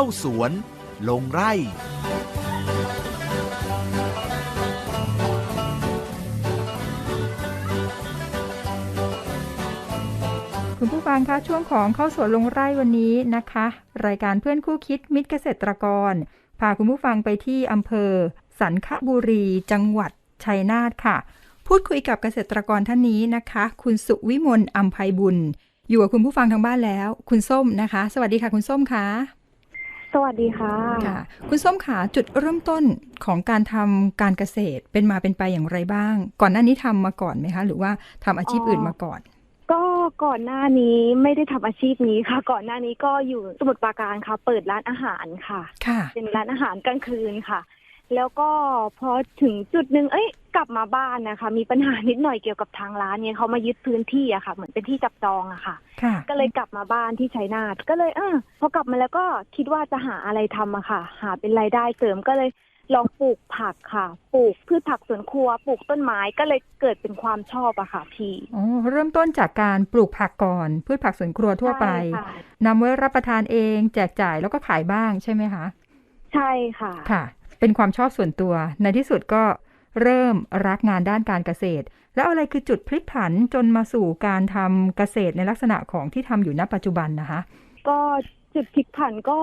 เข้าสวน ลงไร่ คุณผู้ฟังคะช่วงของเข้าสวนลงไร่วันนี้นะคะ รายการเพื่อนคู่คิดมิตรเกษตรกร พาคุณผู้ฟังไปที่อำเภอ สันคบุรี จังหวัดชัยนาทค่ะ พูดคุยกับเกษตรกรท่านนี้นะคะ คุณสุวิมลอัมภัยบุญอยู่กับคุณผู้ฟังทางบ้านแล้ว คุณส้มนะคะ สวัสดีค่ะ คุณส้มคะ สวัสดีค่ะ ค่ะ คุณส้มขาจุดเริ่มต้นของการทำการเกษตรเป็นมาเป็นไปอย่างไรบ้าง ก่อนหน้านี้ทำมาก่อนไหมคะ หรือว่าทำอาชีพอื่นมาก่อน ก็ก่อนหน้านี้ไม่ได้ทำอาชีพนี้ค่ะ ก่อนหน้านี้ก็อยู่สมุทรปราการค่ะ เปิดร้านอาหารค่ะ ค่ะ เป็นร้านอาหารกลางคืนค่ะ แล้วก็พอถึงจุดหนึ่งเอ้ย กลับมาบ้านนะคะ มีปัญหานิดหน่อยเกี่ยวกับทางร้านเนี่ยเขามายึดพื้นที่อะค่ะ เหมือนเป็นที่จับจองอะค่ะ ค่ะ ก็เลยกลับมาบ้านที่ชัยนาทก็เลยเออพอกลับมาแล้วก็คิดว่าจะหาอะไรทำอะค่ะ หาเป็นรายได้เสริมก็เลยลองปลูกผักค่ะ ปลูกพืชผักสวนครัว ปลูกต้นไม้ก็เลยเกิดเป็นความชอบอะค่ะพี่อ๋อ เริ่มต้นจากการปลูกผักก่อน พืชผักสวนครัวทั่วไป ใช่ค่ะนำไว้รับประทานเองแจกจ่ายแล้วก็ขายบ้างใช่ไหมคะ ใช่ค่ะ ค่ะ เป็นความชอบส่วนตัว ในที่สุดก็ เริ่มรักงานด้านการเกษตร แล้วอะไรคือจุดพลิกผันจนมาสู่การทำเกษตรในลักษณะของที่ทำอยู่ณปัจจุบันนะคะ ก็จุดพลิกผันก็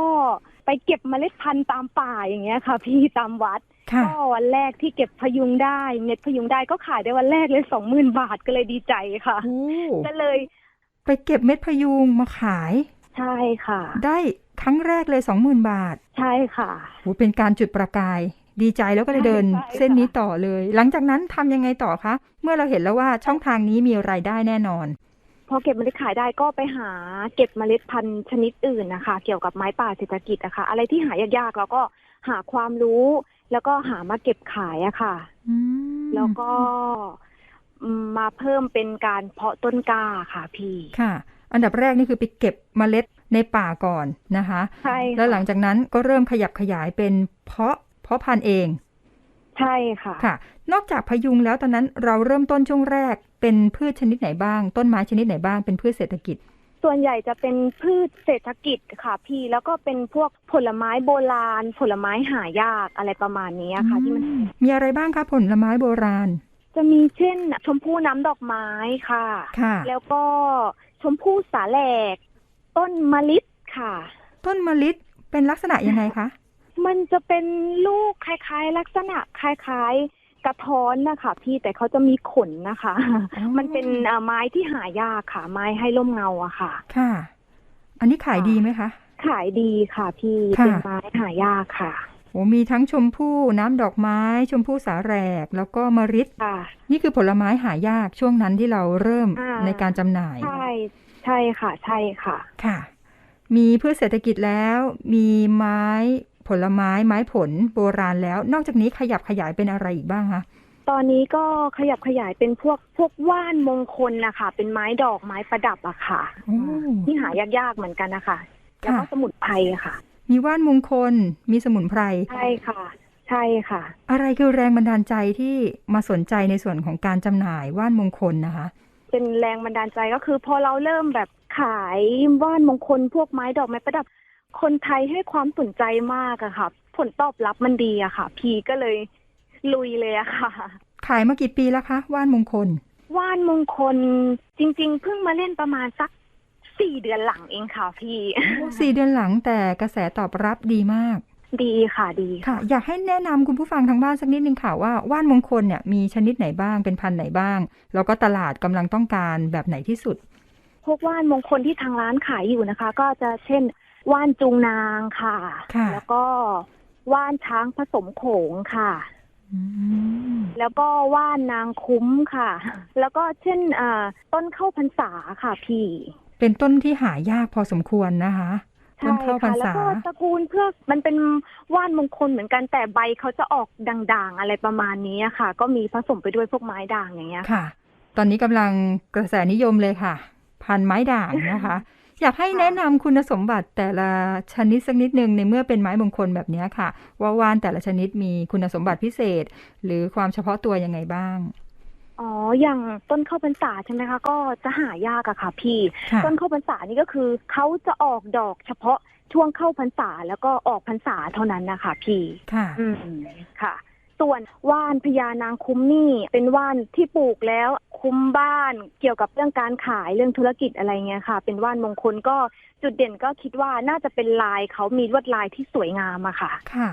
ไปเก็บเมล็ดพันธุ์ตามป่าอย่างเงี้ยค่ะ พี่ตามวัดค่ะก็วันแรกที่เก็บพยุงได้เม็ดพยุงได้ก็ขายได้วันแรกเลยสองหมื่นบาทก็เลยดีใจค่ะโอ้ก็เลย ไปเก็บเม็ดพยุงมาขาย ใช่ค่ะ ได้ครั้งแรกเลยสองหมื่นบาท ใช่ค่ะโหเป็นการจุดประกาย ดีใจแล้วก็เลยเดินใช่ค่ะเส้นนี้ต่อเลย หลังจากนั้นทำยังไงต่อคะ เมื่อเราเห็นแล้วว่าช่องทางนี้มีรายได้แน่นอน พอเก็บเมล็ดขายได้ก็ไปหาเก็บเมล็ดพันธุ์ชนิดอื่นนะคะ เกี่ยวกับไม้ป่าเศรษฐกิจอะค่ะอะไรที่หายากๆเราก็หาความรู้ แล้วก็หามาเก็บขายอะค่ะอืมแล้วก็อืมมาเพิ่มเป็นการเพาะต้นกล้าค่ะพี่ค่ะ อันดับแรกนี่คือไปเก็บเมล็ดในป่าก่อนนะคะ ใช่ค่ะแล้วหลังจากนั้นก็เริ่มขยับขยายเป็นเพาะ เพาะพันธุ์เอง ใช่ค่ะค่ะ นอกจากพยุงแล้วตอนนั้นเราเริ่มต้นช่วงแรก เป็นพืชชนิดไหนบ้าง ต้นไม้ชนิดไหนบ้างเป็นพืชเศรษฐกิจ ส่วนใหญ่จะเป็นพืชเศรษฐกิจค่ะพี่แล้วก็เป็นพวกผลไม้โบราณ ผลไม้หายากอะไรประมาณนี้ค่ะที่มันอืมมีอะไรบ้างคะผลไม้โบราณ จะมีเช่น ชมพู่น้ำดอกไม้ค่ะค่ะ แล้วก็ชมพู่สาแหลก ต้นมะลิค่ะ ต้นมะลิเป็นลักษณะยังไงคะ มันจะเป็นลูกคล้ายๆ ลักษณะคล้ายๆกระท้อนนะคะพี่แต่เขาจะมีขนนะคะอ๋อมันเป็นเอ่อไม้ที่หายากค่ะ ไม้ให้ร่มเงาอะค่ะ ค่ะ อันนี้ขายดีไหมคะ ขายดีค่ะพี่ค่ะเป็นไม้หายากค่ะโอ้มีทั้งชมพู่น้ำดอกไม้ ชมพู่สาแหรก แล้วก็มะริดค่ะนี่คือผลไม้หายากช่วงนั้นที่เราเริ่มอ่าในการจำหน่าย ใช่ใช่ค่ะ ใช่ค่ะ ค่ะ มีพืชเศรษฐกิจแล้ว มีไม้ ผลไม้ไม้ผลโบราณแล้ว นอกจากนี้ขยับขยายเป็นอะไรอีกบ้างคะตอนนี้ก็ขยับขยายเป็นพวกพวกว่านมงคลนะคะเป็นไม้ดอกไม้ประดับอะค่ะโอ้ที่หายากๆเหมือนกันนะคะแล้วก็ค่ะสมุนไพรอะค่ะ มีว่านมงคลมีสมุนไพรใช่ค่ะ ใช่ค่ะ อะไรคือแรงบันดาลใจที่มาสนใจในส่วนของการจำหน่ายว่านมงคลนะคะ เป็นแรงบันดาลใจก็คือ พอเราเริ่มแบบขายว่านมงคลพวกไม้ดอกไม้ประดับ คนไทยให้ความสนใจมากอะค่ะ ผลตอบรับมันดีอะค่ะ พีก็เลยลุยเลยอะค่ะ ขายมากี่ปีแล้วคะว่านมงคล ว่านมงคลจริง ๆ เพิ่งมาเล่นประมาณสักสี่เดือนหลังเองค่ะพี่สี่เดือนหลังแต่กระแสตอบรับดีมาก ดีค่ะดีค่ะ อยากให้แนะนำคุณผู้ฟังทางบ้านสักนิดนึงค่ะว่าว่านมงคลเนี่ยมีชนิดไหนบ้างเป็นพันธุ์ไหนบ้าง แล้วก็ตลาดกำลังต้องการแบบไหนที่สุด พวกว่านมงคลที่ทางร้านขายอยู่นะคะ ก็จะเช่น ว่านจุงนางค่ะ ค่ะแล้วก็ว่านช้างผสมโขงค่ะ อืมแล้วก็ว่านนางคุ้มค่ะ แล้วก็เช่นอ่าต้นเข้าพรรษาค่ะพี่ เป็นต้นที่หายากพอสมควรนะคะต้ใช่นเข้าพรค่ะ รแล้วษา ก็ตระกูลเพื่อกมันเป็นว่านมงคลเหมือนกันแต่ใบเขาจะออกด่างๆ อะไรประมาณนี้อะค่ะ ก็มีผสมไปด้วยพวกไม้ด่างอย่างเงี้ยค่ะ ตอนนี้กำลังกระแสนิยมเลยค่ะ พันไม้ด่างนะคะ อยากให้แนะนำคุณสมบัติแต่ละชนิดสักนิดนึงในเมื่อเป็นไม้มงคลแบบนี้ค่ะ ว่าว่านแต่ละชนิดมีคุณสมบัติพิเศษ หรือความเฉพาะตัวยังไงบ้างอ๋อ อย่างต้นเข้าพรรษาใช่ไหมคะ ก็จะหายากอะค่ะ พี่ค่ะต้นเข้าพรรษานี่ก็คือเขาจะออกดอกเฉพาะช่วงเข้าพรรษาแล้วก็ออกพรรษาเท่านั้นนะคะพี่ ค่ะ อืม ค่ะ ส่วนว่านพญานางคุ้มนี่ เป็นว่านที่ปลูกแล้วคุ้มบ้านเกี่ยวกับเรื่องการขายเรื่องธุรกิจอะไรเงี้ยค่ะ เป็นว่านมงคลก็จุดเด่นก็คิดว่าน่าจะเป็นลายเขามีลวดลายที่สวยงามอะค่ะ ค่ะ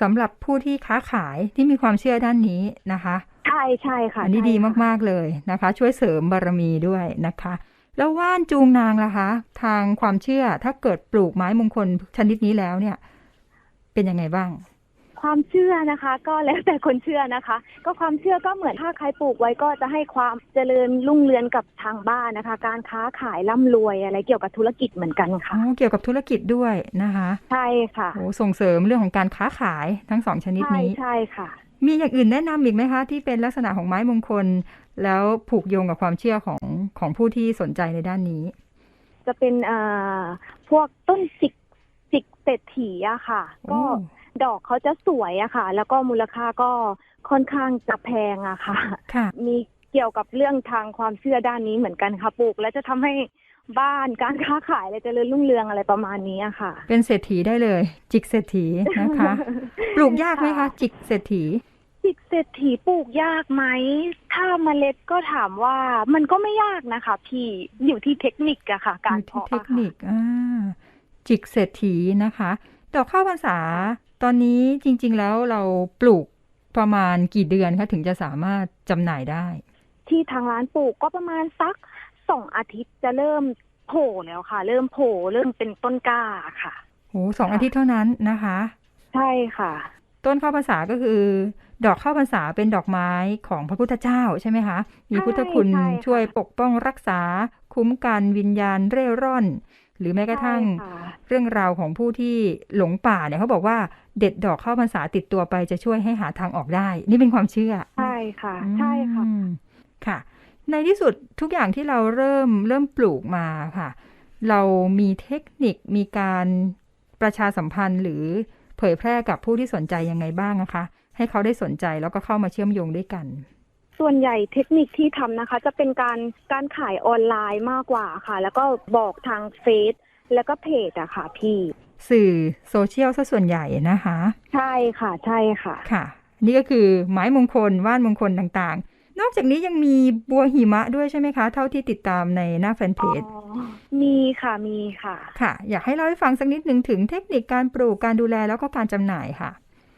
สำหรับผู้ที่ค้าขายที่มีความเชื่อด้านนี้นะคะ ใช่ใช่ค่ะ อันนี้ใช่ดีค่ะมากๆเลยนะคะ ช่วยเสริมบารมีด้วยนะคะ แล้วว่านจูงนางล่ะคะ ทางความเชื่อถ้าเกิดปลูกไม้มงคลชนิดนี้แล้วเนี่ย เป็นยังไงบ้าง ความเชื่อนะคะ ก็แล้วแต่คนเชื่อนะคะ ก็ความเชื่อก็เหมือนถ้าใครปลูกไว้ก็จะให้ความเจริญรุ่งเรืองกับทางบ้านนะคะ การค้าขายร่ำรวยอะไรเกี่ยวกับธุรกิจเหมือนกันอ๋ค่ะอเกี่ยวกับธุรกิจด้วยนะคะ ใช่ค่ะโอ้ส่งเสริมเรื่องของการค้าขายทั้งสองชนิดใช่นี้ใช่ค่ะ มีอย่างอื่นแนะนำอีกไหมคะ ที่เป็นลักษณะของไม้มงคล แล้วผูกโยงกับความเชื่อของของผู้ที่สนใจในด้านนี้ จะเป็นเอ่อพวกต้นจิกจิกเศรษฐีอะค่ะ ก็โอ้ ดอกเขาจะสวยอะค่ะ แล้วก็มูลค่าก็ค่อนข้างจะแพงอะค่ะ ค่ะ มีเกี่ยวกับเรื่องทางความเชื่อด้านนี้เหมือนกันค่ะปลูก แล้วจะทำให้บ้านการค้าขายอะไรเจริญรุ่งเรืองอะไรประมาณนี้อะค่ะ เป็นเศรษฐีได้เลย จิกเศรษฐีนะคะ ปลูกยากไหมคะ จิกเศรษฐีจิกเศรษฐีปลูกยากไหม ถ้าเมล็ดก็ถามว่ามันก็ไม่ยากนะคะ พี่อยู่ที่เทคนิคอะค่ะ การอยู่ที่เพาะเทอะคค่ะนิคอ่าจิกเศรษฐีนะคะ ดอกข้าวพรรษา ตอนนี้จริง ๆ แล้วเราปลูกประมาณกี่เดือนคะถึงจะสามารถจำหน่ายได้ ที่ทางร้านปลูกก็ประมาณสักสองอาทิตย์จะเริ่มโผล่แล้วค่ะ เริ่มโผล่เริ่มเป็นต้นกล้าค่ะโอ้สองอาทิตย์เท่านั้นนะคะ ใช่ค่ะ ต้นข้าวพรรษาก็คือ ดอกข้าวพรรษาเป็นดอกไม้ของพระพุทธเจ้าใช่ไหมคะ มีพุทธคุณใช่ค่ะช่วยปกป้องรักษา คุ้มกันวิญญาณเร่ร่อน หรือแม้กระทั่งใช่ค่ะเรื่องราวของผู้ที่หลงป่าเนี่ยเขาบอกว่าเด็ดดอกข้าวพรรษาติดตัวไปจะช่วยให้หาทางออกได้ นี่เป็นความเชื่อ ใช่ค่ะ ใช่ค่ะอืมค่ะ ในที่สุดทุกอย่างที่เราเริ่มเริ่มปลูกมาค่ะ เรามีเทคนิคมีการประชาสัมพันธ์หรือเผยแพร่กับผู้ที่สนใจยังไงบ้างนะคะ ให้เขาได้สนใจแล้วก็เข้ามาเชื่อมโยงด้วยกัน ส่วนใหญ่เทคนิคที่ทำนะคะ จะเป็นการการขายออนไลน์มากกว่าค่ะ แล้วก็บอกทางเฟซแล้วก็เพจอะค่ะพี่ สื่อโซเชียลซะส่วนใหญ่นะคะ ใช่ค่ะใช่ค่ะค่ะ นี่ก็คือไม้มงคลว่านมงคลต่างๆ นอกจากนี้ยังมีบัวหิมะด้วยใช่ไหมคะ เท่าที่ติดตามในหน้าแฟนเพจอ๋อมีค่ะมีค่ะ ค่ะ อยากให้เล่าให้ฟังสักนิดหนึ่งถึงเทคนิคการปลูกการดูแลแล้วก็การจำหน่ายค่ะ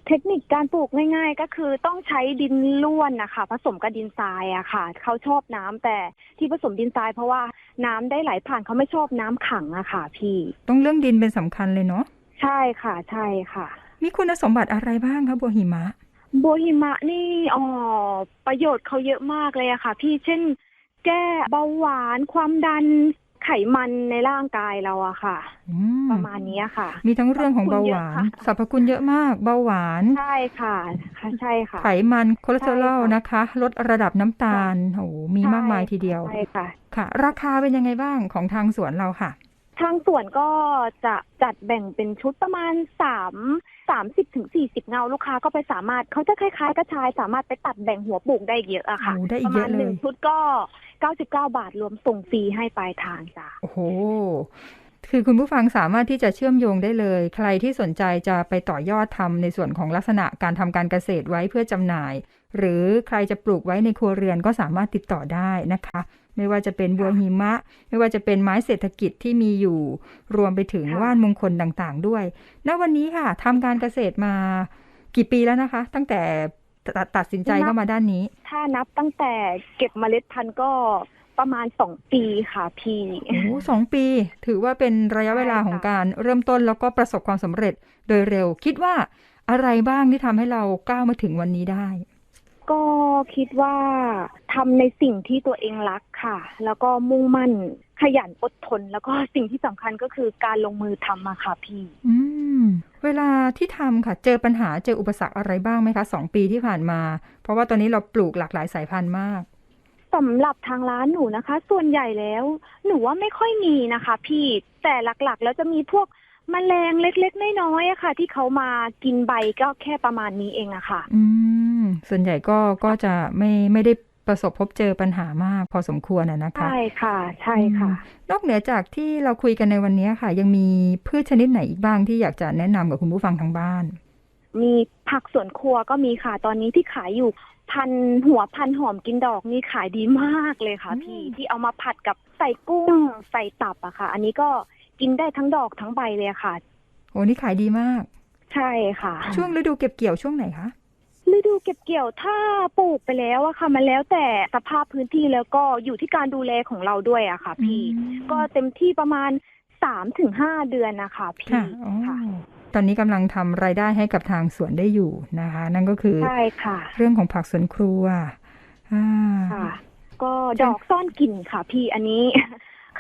เทคนิคการปลูกง่ายๆ ก็คือต้องใช้ดินล้วนนะคะผสมกับดินทรายอะค่ะ เขาชอบน้ำแต่ที่ผสมดินทรายเพราะว่าน้ำได้ไหลผ่านเขาไม่ชอบน้ำขังอะค่ะ พี่ ต้องเรื่องดินเป็นสำคัญเลยเนาะใช่ค่ะ ใช่ค่ะ มีคุณสมบัติอะไรบ้างคะบัวหิมะ บัวหิมะนี่อ๋อประโยชน์เขาเยอะมากเลยอะค่ะ พี่เช่น แก้เบาหวานความดัน ไขมันในร่างกายเราอะค่ะอืมประมาณนี้ค่ะ มีทั้งเรื่องของเบาหวานสรรพคุณเยอะค่ะสรรพคุณเยอะมากเบาหวานใช่ค่ะค่ะใช่ค่ะ ไขมันคอเลสเตอรอลใช่ค่ะนะคะ ลดระดับน้ำตาลโอ้โหมีมากมายทีเดียวใช่ค่ะ ค่ะ ราคาเป็นยังไงบ้างของทางสวนเราค่ะ ทางสวนก็จะจัดแบ่งเป็นชุดประมาณสามสามสิบถึงสี่สิบเงาลูกค้าก็ไปสามารถเขาจะคล้ายๆกระชาย สามารถไปตัดแบ่งหัวปลูกได้เยอะอะค่ะโอ้ได้อีปกระเยมาอะณเลยหนึ่งชุดก็ เก้าสิบเก้าบาทรวมส่งฟรีให้ปลายทางจ้ะโอ้โหคือคุณผู้ฟังสามารถที่จะเชื่อมโยงได้เลย ใครที่สนใจจะไปต่อยอดทำในส่วนของลักษณะการทำการเกษตรไว้เพื่อจำหน่าย หรือใครจะปลูกไว้ในครัวเรือนก็สามารถติดต่อได้นะคะ ไม่ว่าจะเป็นบัวหิมะ ไม่ว่าจะเป็นไม้เศรษฐกิจที่มีอยู่ รวมไปถึงว่านมงคลต่างๆ ด้วย ณวันนี้ค่ะทำการเกษตรมากี่ปีแล้วนะคะ ตั้งแต่ ตัดตัดสินใจเข้ามาด้านนี้ ถ้านับตั้งแต่เก็บเมล็ดพันธุ์ก็ประมาณสองปีค่ะพี่โอ้โหสองปี ถือว่าเป็นระยะเวลาใช่ค่ะของการเริ่มต้นแล้วก็ประสบความสำเร็จโดยเร็ว คิดว่าอะไรบ้างที่ทำให้เราก้าวมาถึงวันนี้ได้ ก็คิดว่าทำในสิ่งที่ตัวเองรักค่ะ แล้วก็มุ่งมั่นขยันอดทน แล้วก็สิ่งที่สำคัญก็คือการลงมือทำอะค่ะพี่ อืม เวลาที่ทำค่ะ เจอปัญหาเจออุปสรรคอะไรบ้างไหมคะสองปีที่ผ่านมา เพราะว่าตอนนี้เราปลูกหลากหลายสายพันธุ์มากสำหรับทางร้านหนูนะคะ ส่วนใหญ่แล้ว หนูว่าไม่ค่อยมีนะคะ พี่แต่หลักๆ แล้วจะมีพวกแมลงเล็กๆน้อยๆอะค่ะ ที่เขามากินใบก็แค่ประมาณนี้เองอะค่ะ อืมส่วนใหญ่ก็ก็จะไม่ไม่ได้ ประสบพบเจอปัญหามากพอสมควรอะนะคะ ใช่ค่ะ ใช่ค่ะอืมนอกเหนือจากที่เราคุยกันในวันนี้ค่ะ ยังมีพืชชนิดไหนอีกบ้างที่อยากจะแนะนำกับคุณผู้ฟังทางบ้าน มีผักสวนครัวก็มีค่ะ ตอนนี้ที่ขายอยู่พันหัวพันหอมกินดอกนี่ขายดีมากเลยค่ะอืมพี่ที่เอามาผัดกับใส่กุ้งใส่ตับอะค่ะ อันนี้ก็กินได้ทั้งดอกทั้งใบเลยอะค่ะโอ้นี่ขายดีมาก ใช่ค่ะ ช่วงฤดูเก็บเกี่ยวช่วงไหนคะ ฤดูเก็บเกี่ยวถ้าปลูกไปแล้วอะค่ะ มันแล้วแต่สภาพพื้นที่แล้วก็อยู่ที่การดูแลของเราด้วยอะค่ะ พี่อืมก็เต็มที่ประมาณสามถึงห้าเดือนนะคะพี่ค่ะอ๋อค่ะตอนนี้กำลังทำรายได้ให้กับทางสวนได้อยู่นะคะ นั่นก็คือใช่ค่ะ เรื่องของผักสวนครัวอ่าค่ะ ก็ดอกซ่อนกลิ่นค่ะ พี่อันนี้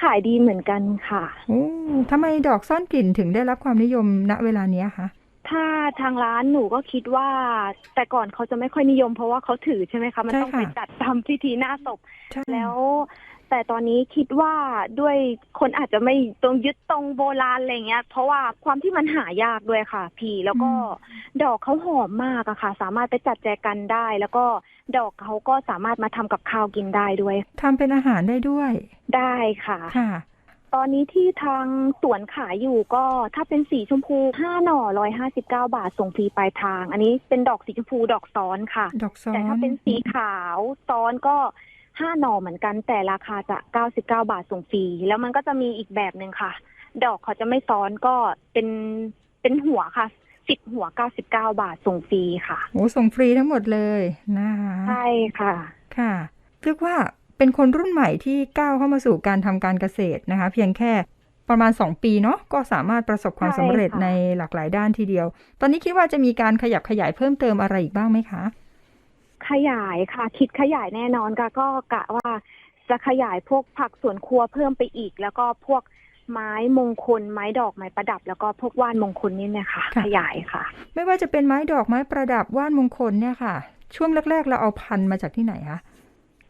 ขายดีเหมือนกันค่ะโอ้ทำไมดอกซ่อนกลิ่นถึงได้รับความนิยมณเวลาเนี้ยคะ ถ้าทางร้านหนูก็คิดว่า แต่ก่อนเขาจะไม่ค่อยนิยม เพราะว่าเขาถือใช่ไหมคะ มันต้องไปจัดทำพิธีหน้าศพใช่แล้ว แต่ตอนนี้คิดว่าด้วยคนอาจจะไม่ตรงยึดตรงโบราณอะไรเงี้ย เพราะว่าความที่มันหายากด้วยค่ะ พี่แล้วก็ดอกเขาหอมมากอะค่ะ สามารถไปจัดแจกันได้ แล้วก็ดอกเขาก็สามารถมาทำกับข้าวกินได้ด้วยทำเป็นอาหารได้ด้วย ได้ค่ะค่ะ ตอนนี้ที่ทางสวนขายอยู่ก็ถ้าเป็นสีชมพูห้าหน่อร้อยห้าสิบเก้าบาทส่งฟรีปลายทาง อันนี้เป็นดอกสีชมพูดอกซ้อนค่ะ ดอกซ้อนแต่ถ้าเป็นสีขาวซ้อนก็ห้าหน่อเหมือนกันแต่ราคาจะเก้าสิบเก้าบาทส่งฟรีแล้วมันก็จะมีอีกแบบหนึ่งค่ะ ดอกเขาจะไม่ซ้อนก็เป็นเป็นหัวค่ะสิบหัวเก้าสิบเก้าบาทส่งฟรีค่ะโอ้ส่งฟรีทั้งหมดเลยนะคะใช่ค่ะ ค่ะเรียกว่า เป็นคนรุ่นใหม่ที่ก้าวเข้ามาสู่การทำการเกษตรนะคะ เพียงแค่ประมาณ 2 ปีเนาะก็สามารถประสบความใช่สำเร็จค่ะในหลากหลายด้านทีเดียว ตอนนี้คิดว่าจะมีการขยับขยายเพิ่มเติมอะไรอีกบ้างไหมคะ ขยายค่ะ คิดขยายแน่นอนค่ะก็กะว่าจะขยายพวกผักสวนครัวเพิ่มไปอีก แล้วก็พวกไม้มงคล ไม้ดอกไม้ประดับ แล้วก็พวกว่านมงคลนี่เนี่ยค่ะค่ะขยายค่ะ ไม่ว่าจะเป็นไม้ดอกไม้ประดับว่านมงคลเนี่ยค่ะ ช่วงแรก ๆ เราเอาพันธุ์มาจากที่ไหนคะ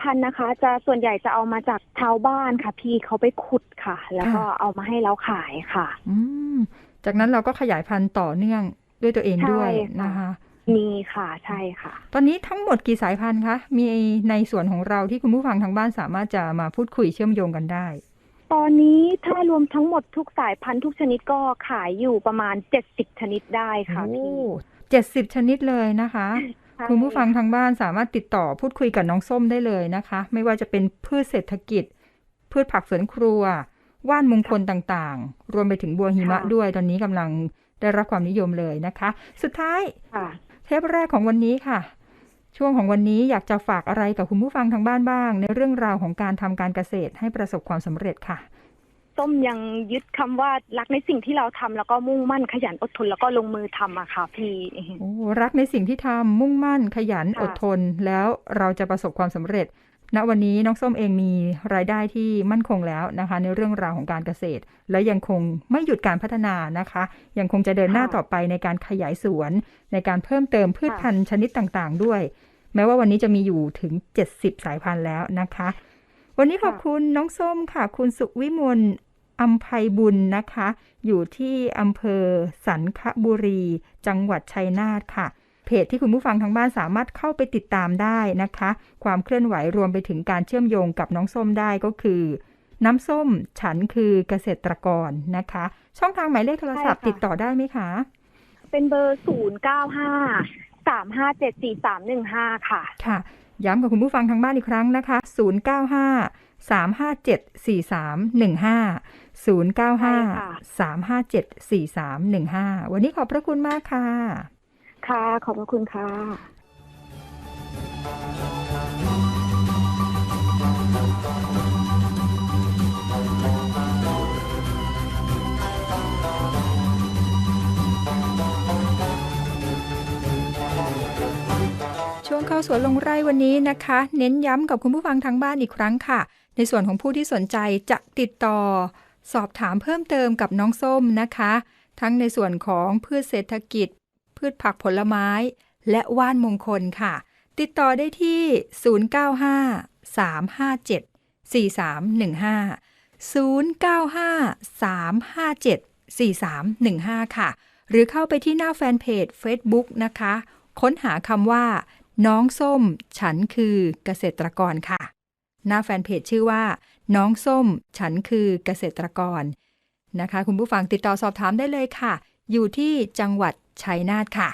พันธุ์นะคะ จะส่วนใหญ่จะเอามาจากชาวบ้านค่ะ พี่เขาไปขุดค่ะ แล้วก็เอามาให้เราขายค่ะ อืมจากนั้นเราก็ขยายพันธุ์ต่อเนื่องด้วยตัวเองด้วยใช่ค่ะนะคะ มีค่ะใช่ค่ะ ตอนนี้ทั้งหมดกี่สายพันธุ์คะมีในส่วนของเราที่คุณผู้ฟังทางบ้านสามารถจะมาพูดคุยเชื่อมโยงกันได้ ตอนนี้ถ้ารวมทั้งหมดทุกสายพันธุ์ทุกชนิดก็ขายอยู่ประมาณเจ็ดสิบชนิดได้ค่ะพี่เจ็ดสิบชนิดเลยนะคะใช่ คุณผู้ฟังทางบ้านสามารถติดต่อพูดคุยกับน้องส้มได้เลยนะคะ ไม่ว่าจะเป็นพืชเศรษฐกิจ พืชผักสวนครัว ว่านมงคลต่างๆ รวมไปถึงบัวหิมะด้วยตอนนี้กำลังได้รับความนิยมเลยนะคะ สุดท้ายค่ะเทปแรกของวันนี้ค่ะ ช่วงของวันนี้อยากจะฝากอะไรกับคุณผู้ฟังทางบ้านบ้าง ในเรื่องราวของการทำการเกษตรให้ประสบความสำเร็จค่ะ ส้มยังยึดคำว่ารักในสิ่งที่เราทำแล้วก็มุ่งมั่นขยันอดทนแล้วก็ลงมือทำอะค่ะพี่โอ้รักในสิ่งที่ทำมุ่งมั่นขยันค่ะอดทน แล้วเราจะประสบความสำเร็จ ณวันนี้น้องส้มเองมีรายได้ที่มั่นคงแล้วนะคะ ในเรื่องราวของการเกษตร และยังคงไม่หยุดการพัฒนานะคะ ยังคงจะเดินหน้าต่อไปในการขยายสวน ในการเพิ่มเติมพืชพันธุ์ชนิดต่างๆ ด้วย แม้ว่าวันนี้จะมีอยู่ถึง 70 สายพันธุ์แล้วนะคะ วันนี้ขอบคุณน้องส้มค่ะ คุณสุวิมลอัมภัยบุญนะคะ อยู่ที่อำเภอสันคบุรี จังหวัดชัยนาทค่ะ เพจที่คุณผู้ฟังทางบ้านสามารถเข้าไปติดตามได้นะคะ ความเคลื่อนไหวรวมไปถึงการเชื่อมโยงกับน้องส้มได้ก็คือ น้ำส้มฉันคือเกษตรกรนะคะ ช่องทางหมายเลขโทรศัพท์ใช่ค่ะติดต่อได้ไหมคะ เป็นเบอร์ศูนย์เก้าห้าสามห้าเจ็ดสี่สามหนึ่งห้าค่ะ ค่ะ ย้ำกับคุณผู้ฟังทางบ้านอีกครั้งนะคะ 095 357 4315 095 357 4315 วันนี้ขอบพระคุณมากค่ะ ค่ะ ขอบพระคุณค่ะ ข้าสวนลงไร่วันนี้นะคะ เน้นย้ำกับคุณผู้ฟังทางบ้านอีกครั้งค่ะ ในส่วนของผู้ที่สนใจจะติดต่อ สอบถามเพิ่มเติมกับน้องส้มนะคะ ทั้งในส่วนของพืชเศรษฐกิจ พืชผักผลไม้ และว่านมงคลค่ะ ติดต่อได้ที่ 095 357 4315 095 357 4315 ค่ะ หรือเข้าไปที่หน้าแฟนเพจ Facebook นะคะ ค้นหาคำว่า น้องส้ม ฉันคือเกษตรกรค่ะ หน้าแฟนเพจชื่อว่า น้องส้ม ฉันคือเกษตรกรนะคะ คุณผู้ฟังติดต่อสอบถามได้เลยค่ะ อยู่ที่จังหวัดชัยนาทค่ะ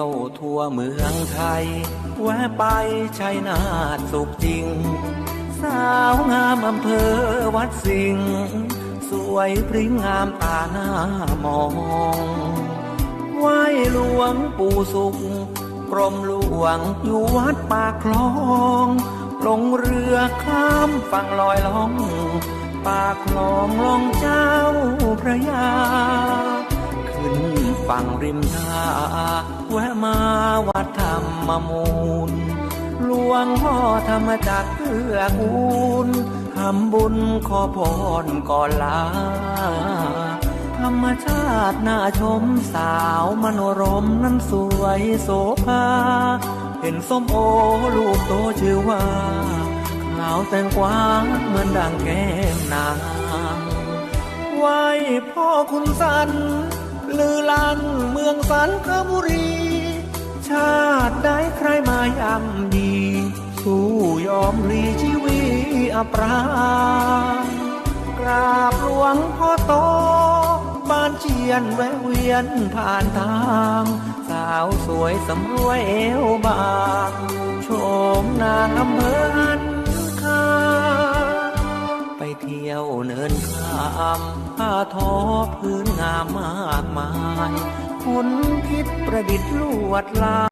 ยวทั่วเมืองไทย แวะไปชัยนาทสุขจริง สาวงามอำเภอวัดสิงห์สวยพริ้งงามตาหน้ามองไหวหลวงปู่สุข กรมหลวงอยู่วัดปากคลองลงเรือข้ามฝั่งลอยล่อง ปากคลองลองเจ้าพระยา ขึ้นฝั่งริมท่า แวะมาวัดธรรมมูล หลวงพ่อธรรมจักเพื่อกูลทำบุญขอพรก่อนลา ธรรมชาติน่าชมสาวมโนรมนั้นสวยโสภา เห็นส้มโอลูกโตชื่อว่าขาวแตงกวาเหมือนดังแก้มนางไหว้พ่อคุณสันลือลันเมืองสันคบุรี ชาติได้ใครมาย่ำดีสู้ยอมรีชีวีอัปรางกราบหลวงพ่อโต บ้านเชียนแวะเวียนผ่านทาง สาวสวยสำรวยเอวบางโฉมนางอำเภอหันคาไปเที่ยวเนินขามผ้าทอพื้นงามมากมาย คนคิดประดิษฐ์ลวดลา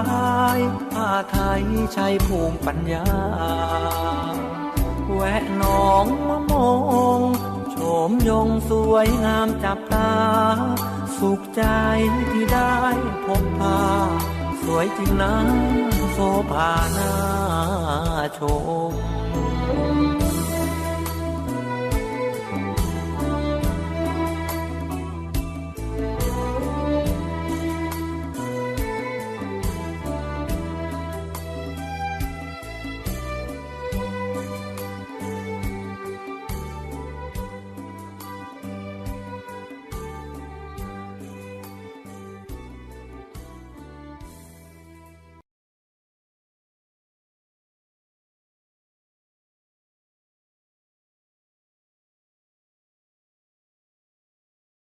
ยผ้าไทยใช้ภูมิปัญญา แวะหนองมะมงโฉมยงสวยงามจับตา สุขใจที่ได้พบพา สวยจริงนะโซภาหน้าชม